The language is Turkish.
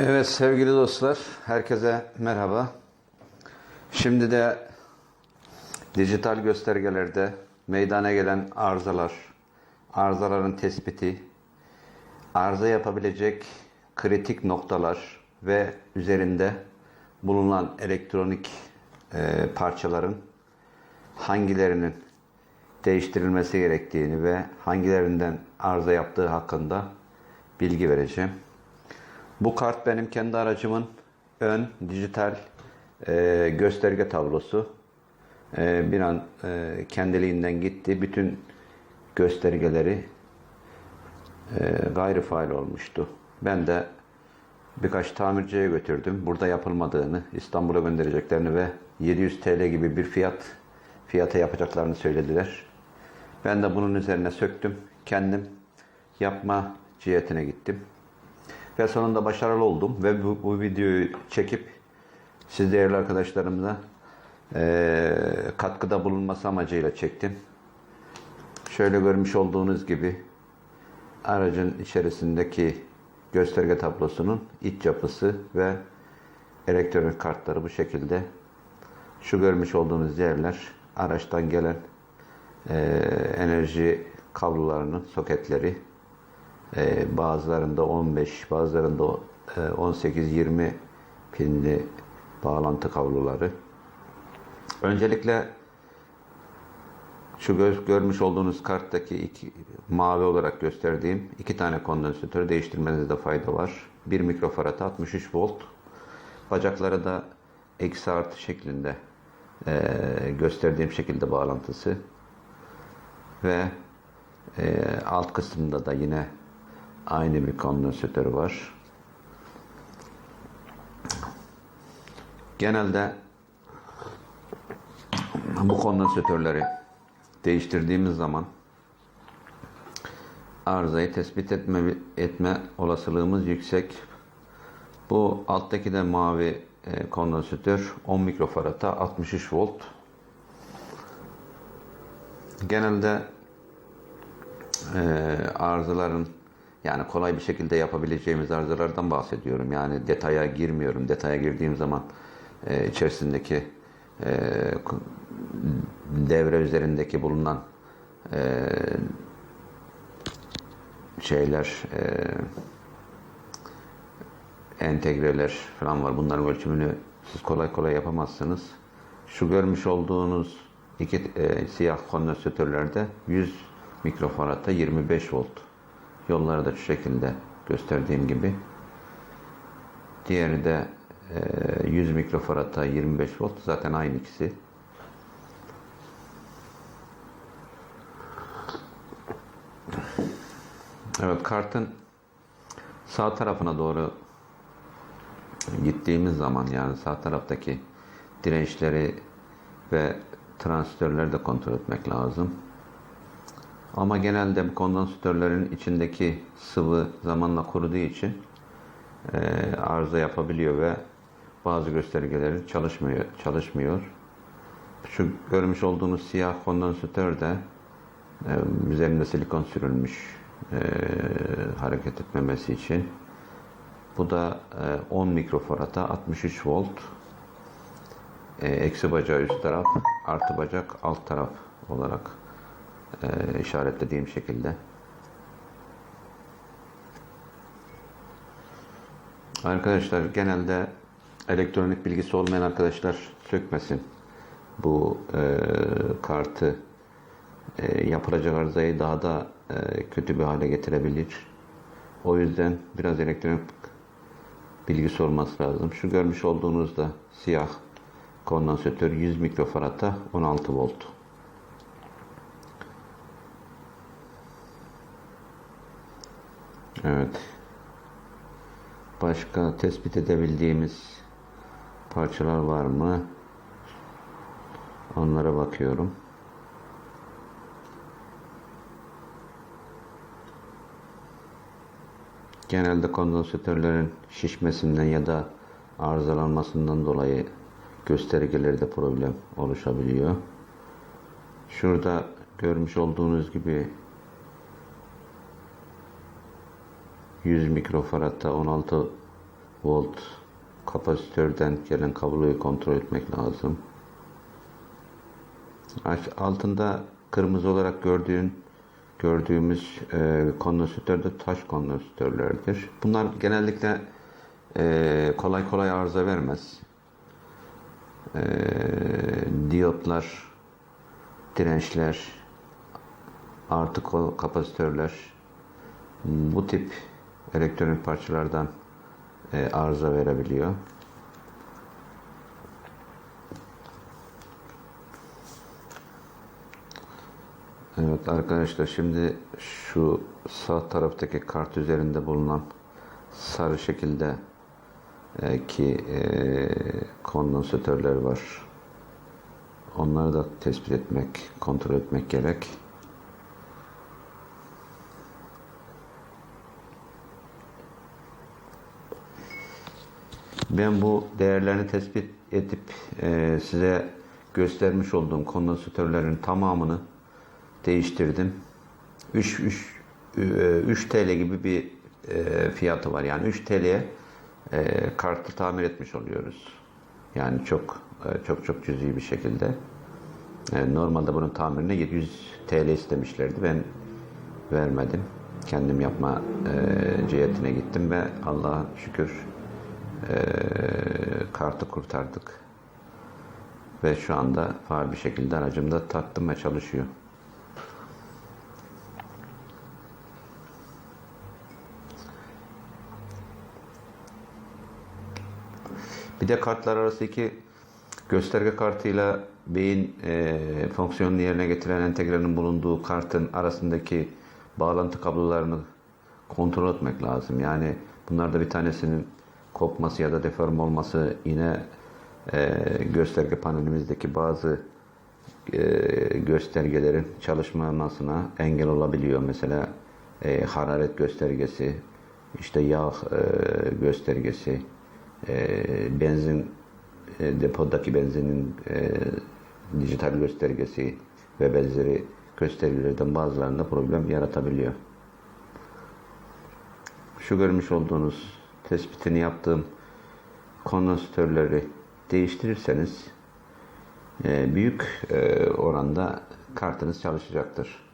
Evet sevgili dostlar, herkese merhaba. Şimdi de dijital göstergelerde meydana gelen arızalar, arızaların tespiti, arıza yapabilecek kritik noktalar ve üzerinde bulunan elektronik e, parçaların hangilerinin değiştirilmesi gerektiğini ve hangilerinden arıza yaptığı hakkında bilgi vereceğim. Bu kart benim kendi aracımın ön dijital e, gösterge tablosu. E, bir an e, kendiliğinden gitti. Bütün göstergeleri e, gayri faal olmuştu. Ben de birkaç tamirciye götürdüm. Burada yapılmadığını, İstanbul'a göndereceklerini ve 700 TL gibi bir fiyat fiyata yapacaklarını söylediler. Ben de bunun üzerine söktüm. Kendim yapma cihetine gittim. Ve sonunda başarılı oldum ve bu, bu videoyu çekip siz değerli arkadaşlarımla eee, katkıda bulunması amacıyla çektim. Şöyle görmüş olduğunuz gibi aracın içerisindeki gösterge tablosunun iç yapısı ve elektronik kartları bu şekilde. Şu görmüş olduğunuz yerler araçtan gelen eee, enerji kablolarının soketleri. Ee, bazılarında 15, bazılarında e, 18-20 pinli bağlantı kabloları. Öncelikle şu göz, görmüş olduğunuz karttaki iki, mavi olarak gösterdiğim iki tane kondansatörü değiştirmenizde fayda var. Bir mikrofarata 63 volt. Bacakları da eksi artı şeklinde e, gösterdiğim şekilde bağlantısı. Ve e, alt kısmında da yine aynı bir kondansatör var. Genelde bu kondansatörleri değiştirdiğimiz zaman arızayı tespit etme, etme olasılığımız yüksek. Bu alttaki de mavi e, kondansatör 10 mikrofarata 63 volt. Genelde e, arızaların yani kolay bir şekilde yapabileceğimiz arızalardan bahsediyorum. Yani detaya girmiyorum. Detaya girdiğim zaman e, içerisindeki e, devre üzerindeki bulunan e, şeyler e, entegreler falan var. Bunların ölçümünü siz kolay kolay yapamazsınız. Şu görmüş olduğunuz iki e, siyah kondansatörlerde 100 mikrofaratta 25 volt. Yolları da şu şekilde gösterdiğim gibi. Diğeri de e, 100 mikrofarata 25 volt. Zaten aynı ikisi. Evet kartın sağ tarafına doğru gittiğimiz zaman yani sağ taraftaki dirençleri ve transistörleri de kontrol etmek lazım. Ama genelde bu kondansatörlerin içindeki sıvı zamanla kuruduğu için e, arıza yapabiliyor ve bazı göstergeleri çalışmıyor. çalışmıyor. Şu görmüş olduğunuz siyah kondansatör de e, üzerinde silikon sürülmüş e, hareket etmemesi için. Bu da e, 10 mikrofarata 63 volt. E, eksi bacağı üst taraf, artı bacak alt taraf olarak e, işaretlediğim şekilde. Arkadaşlar genelde elektronik bilgisi olmayan arkadaşlar sökmesin bu e, kartı e, yapılacak arızayı daha da e, kötü bir hale getirebilir. O yüzden biraz elektronik bilgisi olması lazım. Şu görmüş olduğunuzda siyah kondansatör 100 mikrofarata 16 volt. Evet. Başka tespit edebildiğimiz parçalar var mı? Onlara bakıyorum. Genelde kondansatörlerin şişmesinden ya da arızalanmasından dolayı göstergelerde problem oluşabiliyor. Şurada görmüş olduğunuz gibi 100 mikrofaratta 16 volt kapasitörden gelen kabloyu kontrol etmek lazım. Altında kırmızı olarak gördüğün gördüğümüz e, kondansatör de taş kondansatörlerdir. Bunlar genellikle e, kolay kolay arıza vermez. E, diyotlar, dirençler, artı kapasitörler bu tip elektronik parçalardan e, arıza verebiliyor. Evet arkadaşlar şimdi şu sağ taraftaki kart üzerinde bulunan sarı şekilde e, ki e, kondansatörler var. Onları da tespit etmek, kontrol etmek gerek. Ben bu değerlerini tespit edip e, size göstermiş olduğum kondansatörlerin tamamını değiştirdim. 3, 3, 3 TL gibi bir e, fiyatı var. Yani 3 TL'ye e, kartı tamir etmiş oluyoruz. Yani çok e, çok çok cüzi bir şekilde. E, normalde bunun tamirine 700 TL istemişlerdi. Ben vermedim. Kendim yapma e, cihetine gittim ve Allah'a şükür e, kartı kurtardık. Ve şu anda faal bir şekilde aracımda taktım ve çalışıyor. Bir de kartlar arasındaki gösterge kartıyla beyin e, fonksiyonunu yerine getiren entegrenin bulunduğu kartın arasındaki bağlantı kablolarını kontrol etmek lazım. Yani bunlarda bir tanesinin kopması ya da deform olması yine e, gösterge panelimizdeki bazı e, göstergelerin çalışmamasına engel olabiliyor. Mesela e, hararet göstergesi, işte yağ e, göstergesi, e, benzin e, depodaki benzinin e, dijital göstergesi ve benzeri göstergelerden bazılarında problem yaratabiliyor. Şu görmüş olduğunuz tespitini yaptığım kondansatörleri değiştirirseniz e, büyük e, oranda kartınız çalışacaktır.